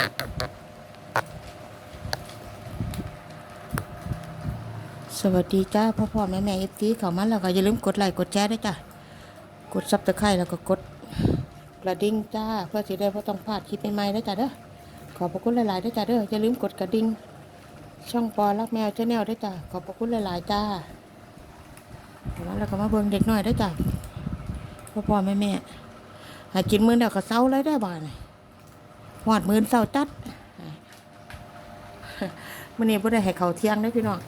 สวัสดีจ้าพ่อพ่อแม่แม่เอฟซีเขามาแล้วก็อย่าลืมกดไลค์กดแชร์ด้วยจ้ะกดซับสไครต์แล้วก็กดกระดิ่งจ้าเพื่อสิได้เพ่ต้องพลาดคลิปใหม่ๆด้จ้ะเด้อขอบพระคุณหลายๆได้จ้ะเด้ออย่าลืมกดกระดิ่งช่องปอรักแมวชาแนลได้จ้ะขอบพระคุณหลายๆจ้าแล้วก็มาเบิ่งเด็กน้อยได้จ้ะพ่อพ่อแม่แม่หากินมื้อเดียวก็เศร้าเลยได้บ่านี่ หอดมื้อเศร้าจัดมื้อนี้บ่ได้ให้เขาเที่ยงได้พี่น้อง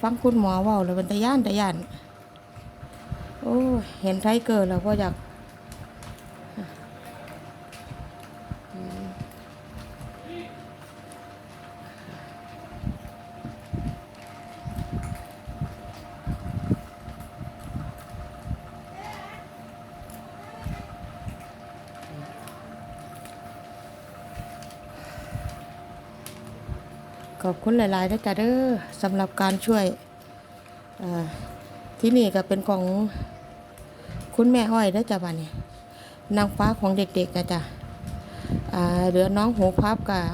ฟังคุณหมอว่าเลยเป็นตะย่านตะย่าน โอ้ เห็นไทเกิดแล้วก็อยาก ขอบคุณหลายๆนะจ๊ะเด้อสำหรับการช่วยที่นี่ก็เป็นของคุณแม่อ้อยเด้อจ้ะบ้านนี้นางฟ้าของเด็กๆนะจ๊ะอ่าเหลือน้องหูพับกับ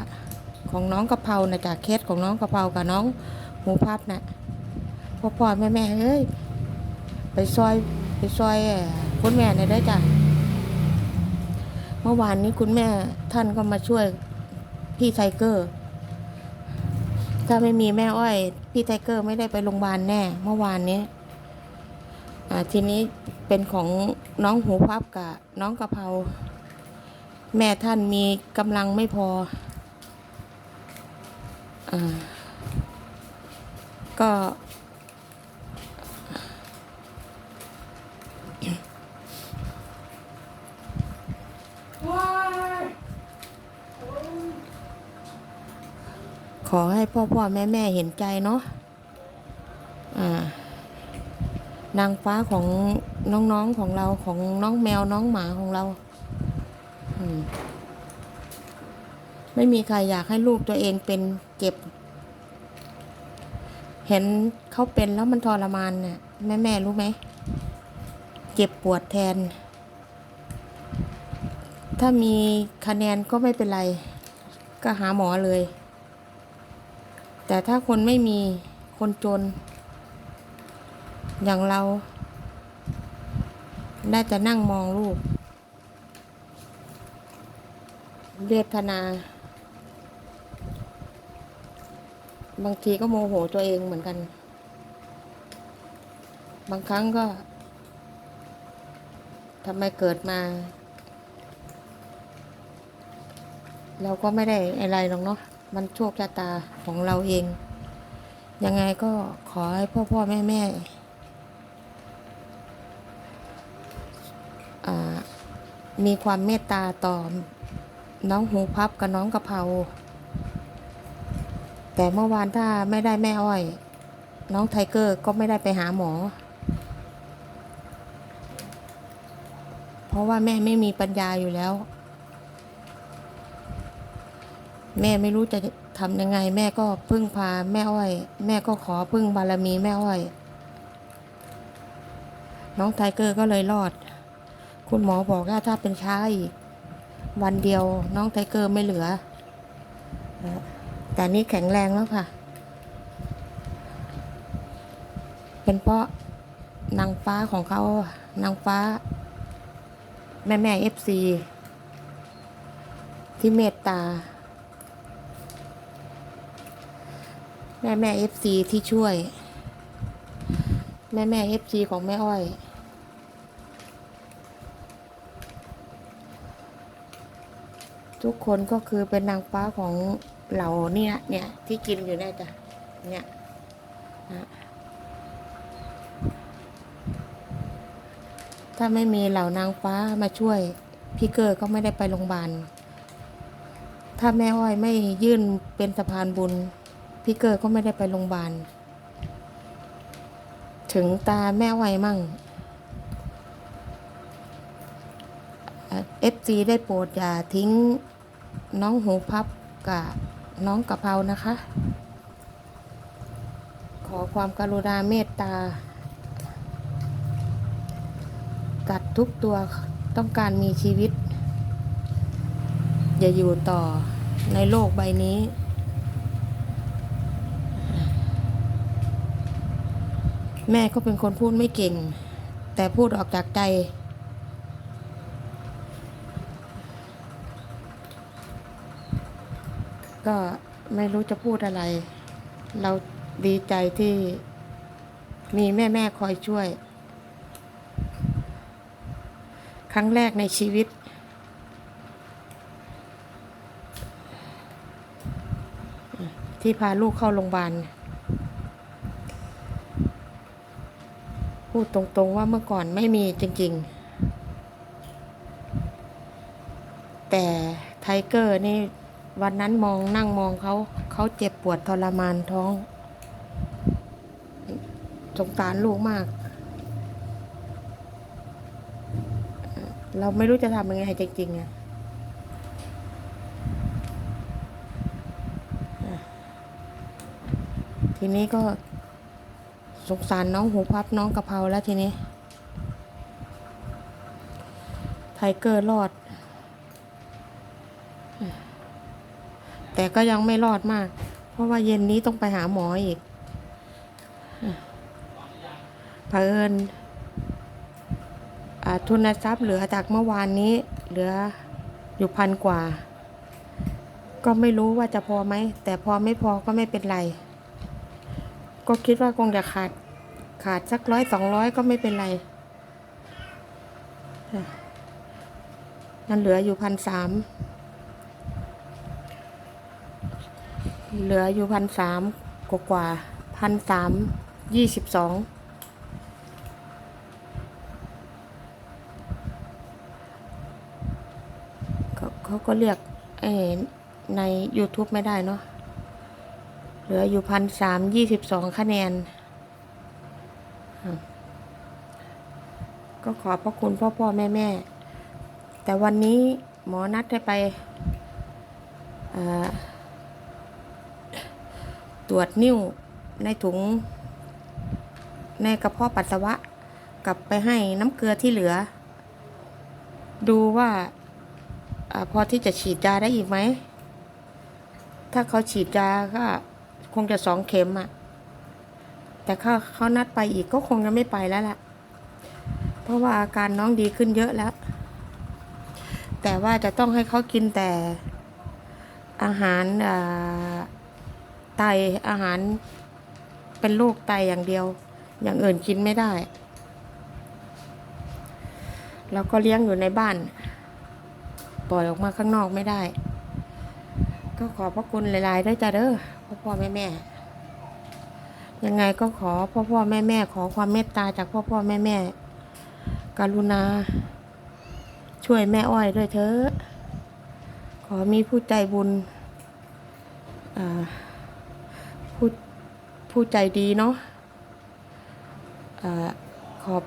ของน้องกะเพรานะจ๊ะเคสของน้องกะเพรากับน้องหูพับนะพ่อพ่อแม่แม่เอ้ยไปซอยไปซอยคุณแม่หน่ยเด้จ้ะเมื่อวานนี้คุณแม่ท่านก็มาช่วยพี่ไทเกอร์ ถ้าไม่มีแม่อ้อย พี่ไทเกอร์ไม่ได้ไปโรงพยาบาลแน่ เมื่อวานนี้ทีนี้เป็นของน้องหูพับกับน้องกะเพราแม่ท่านมีกำลังไม่พออก็ ขอให้พ่อพ่อแม่แม่เห็นใจเนาะอ่านางฟ้าของน้องๆของเราของน้องแมวน้องหมาของเราไม่มีใครอยากให้ลูกตัวเองเป็นเจ็บ เห็นเขาเป็นแล้วมันทรมานน่ะแม่แม่รู้ไหมเจ็บปวดแทน ถ้ามีคะแนนก็ไม่เป็นไร ก็หาหมอเลย แต่ถ้าคนไม่มีคนจน อย่างเรา ได้แต่นั่งมองลูกเวทนา บางทีก็โมโหตัวเองเหมือนกัน บางครั้งก็ทำไมเกิดมา เราก็ไม่ได้อะไรหรอกเนาะ มันโชคชะตาของเราเอง ยังไงก็ขอให้พ่อพ่อแม่แม่มีความเมตตาต่อน้องหูพับกับน้องกะเพราแต่เมื่อวานถ้าไม่ได้แม่อ้อย น้องไทเกอร์ก็ไม่ได้ไปหาหมอ เพราะว่าแม่ไม่มีปัญญาอยู่แล้ว แม่ไม่รู้จะทำยังไง แม่ก็พึ่งพาแม่อ้อย แม่ก็ขอพึ่งบารมีแม่อ้อย น้องไทเกอร์ก็เลยรอด คุณหมอบอกว่าถ้าเป็นช้าอีก วันเดียวน้องไทเกอร์ไม่เหลือ แต่นี่แข็งแรงแล้วค่ะ เป็นเพราะนางฟ้าของเขานางฟ้า แม่แม่เอฟซีที่เมตตา แม่แม่เอฟซีที่ช่วย แม่แม่เอฟซีของแม่อ้อยทุกคนก็คือเป็นนางฟ้าของเหล่าเนี่ยเนี่ยที่กินอยู่เนี่ยจ้ะเนี่ยนะถ้าไม่มีเหล่านางฟ้ามาช่วย พี่เกอร์ก็ไม่ได้ไปโรงพยาบาล ถ้าแม่อ้อยไม่ยื่นเป็นสะพานบุญ พี่เกอร์ก็ไม่ได้ไปโรงพยาบาล ถึงตาแม่ไวมั่งเอฟซีได้โปรดอย่าทิ้งน้องหูพับกับน้องกะเพรานะคะ ขอความกรุณาเมตตา กัดทุกตัวต้องการมีชีวิต อย่าอยู่ต่อในโลกใบนี้ แม่ก็เป็นคนพูดไม่เก่ง แต่พูดออกจากใจ ก็ไม่รู้จะพูดอะไร เราดีใจที่มีแม่แม่คอยช่วย ครั้งแรกในชีวิต ที่พาลูกเข้าโรงพยาบาล พูดตรงๆว่าเมื่อก่อนไม่มีจริง ๆ แต่ไทเกอร์นี่วันนั้นมองนั่งมองเขาเขาเจ็บปวดทรมานท้อง สงสารลูกมาก เราไม่รู้จะทำยังไงจริงๆอะทีนี้ก็ สงสารน้องหูพับน้องกะเพราแล้วทีนี้ไทเกอร์รอด แต่ก็ยังไม่รอดมาก เพราะว่าเย็นนี้ต้องไปหาหมออีกเผอิญอ่าทุนทรัพย์เหลือจากเมื่อวานนี้ เหลืออยู่พันกว่า ก็ไม่รู้ว่าจะพอไหม แต่พอไม่พอก็ไม่เป็นไร ก็คิดว่าคงจะขาด ขาดสักร้อยสองร้อยก็ไม่เป็นไรอะมันเหลืออยู่พันสามเหลืออยู่พันสามกว่าาพันสามยี่สิบสองเขาเขาก็เรียกเอใน YouTube ไม่ได้เนาะเหลืออยู่พันสามยี่สิบสองคะแนน ก็ขอพระคุณพ่อพ่อแม่แม่แต่วันนี้หมอนัดให้ไปตรวจนิ้วในถุง ในกระเพาะปัสสาวะ กลับไปให้น้ำเกลือที่เหลือ ดูว่าอาพอที่จะฉีดยาได้อีกไหม ถ้าเขาฉีดยาก็คงจะสองเข็มอะ แต่เขาเขานัดไปอีกก็คงจะไม่ไปแล้วล่ะ เพราะว่าอาการน้องดีขึ้นเยอะแล้ว แต่ว่าจะต้องให้เขากินแต่อาหารไตอาหารเป็นโรคไตอย่างเดียว อย่างอื่นกินไม่ได้ แล้วก็เลี้ยงอยู่ในบ้าน ปล่อยออกมาข้างนอกไม่ได้ ก็ขอพระคุณหลายๆด้วยจ้ะเด้อพ่อพ่อแม่แม่ ยังไงก็ขอพ่อพ่อแม่แม่ขอความเมตตาจากพ่อพ่อแม่แม่กรุณา ช่วยแม่อ้อยด้วยเถอะขอมีผู้ใจบุญผู้ผู้ใจดีเนาะขอบ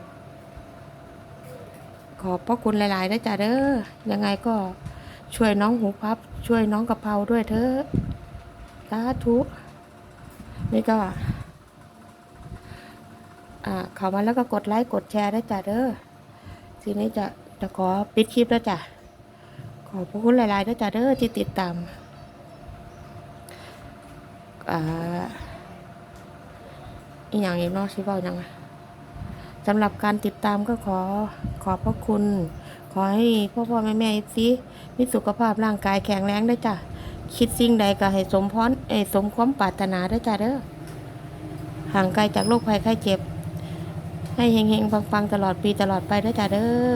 ขอบพระคุณหลายๆด้จ้ะเด้อยังไงก็ช่วยน้องหูพับ ช่วยน้องกะเพราด้วยเถอะสาธุนี่ก็ เข้ามาแล้วก็กดไลค์กดแชร์ได้จ้ะเด้อทีนี้จะจะขอปิดคลิปแล้วจ้ะขอบพระคุณหลายๆด้วยจ้ะเด้อที่ติดตามอ่าอีกอย่างอีกนาะชิบอกยังสำหรับการติดตามก็ขอขอบพระคุณ ขอให้พ่อพ่อแม่แม่ซีมีสุขภาพร่างกายแข็งแรงได้จ้ะคิดสิ่งใดก็ให้สมพรเอยสมความปรารถนาได้จ้ะเด้อห่างไกลจากโรคภัยไข้เจ็บ ให้เฮงๆ ปังๆ ตลอดปีตลอดไปด้จ้าเด้อ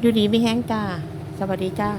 อยู่ดีไม่แห้งจ้า สวัสดีจ้า